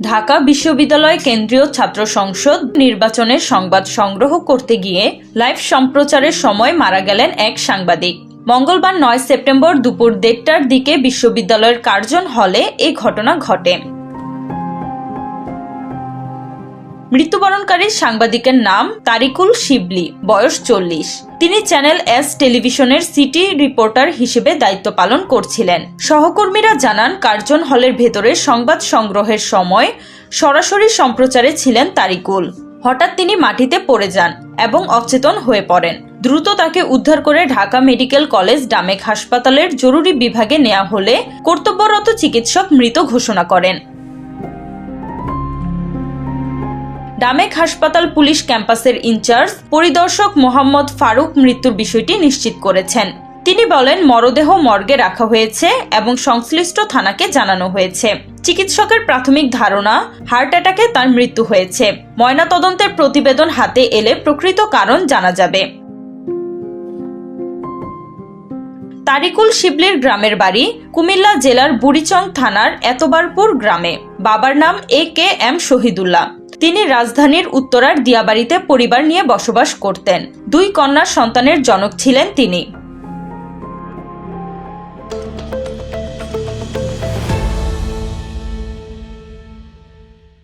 ঢাকা বিশ্ববিদ্যালয় কেন্দ্রীয় ছাত্র সংসদ নির্বাচনের সংবাদ সংগ্রহ করতে গিয়ে লাইভ সম্প্রচারের সময় মারা গেলেন এক সাংবাদিক। মঙ্গলবার নয় সেপ্টেম্বর দুপুর দেড়টার দিকে বিশ্ববিদ্যালয়ের কার্জন হলে এ ঘটনা ঘটে। মৃত্যুবরণকারী সাংবাদিকের নাম তারিকুল শিবলি, বয়স চল্লিশ। তিনি চ্যানেল এস টেলিভিশনের সিটি রিপোর্টার হিসেবে দায়িত্ব পালন করছিলেন। সহকর্মীরা জানান, কার্জন হলের ভেতরে সংবাদ সংগ্রহের সময় সরাসরি সম্প্রচারে ছিলেন তারিকুল। হঠাৎ তিনি মাটিতে পড়ে যান এবং অচেতন হয়ে পড়েন। দ্রুত তাকে উদ্ধার করে ঢাকা মেডিকেল কলেজ ডামেক হাসপাতালের জরুরি বিভাগে নেওয়া হলে কর্তব্যরত চিকিৎসক মৃত ঘোষণা করেন। ডামেক হাসপাতাল পুলিশ ক্যাম্পাসের ইনচার্জ পরিদর্শক মোহাম্মদ ফারুক মৃত্যুর বিষয়টি নিশ্চিত করেছেন। তিনি বলেন, মরদেহ মর্গে রাখা হয়েছে এবং সংশ্লিষ্ট থানাকে জানানো হয়েছে। চিকিৎসকের প্রাথমিক ধারণা, হার্ট অ্যাটাকে তার মৃত্যু হয়েছে। ময়নাতদন্তের প্রতিবেদন হাতে এলে প্রকৃত কারণ জানা যাবে। তারিকুল শিবলির গ্রামের বাড়ি কুমিল্লা জেলার বুড়িচং থানার এতবারপুর গ্রামে। বাবার নাম এ কে এম শহীদুল্লাহ। তিনি রাজধানীর উত্তরার দিয়াবাড়িতে পরিবার নিয়ে বসবাস করতেন। দুই কন্যার সন্তানের জনক ছিলেন তিনি।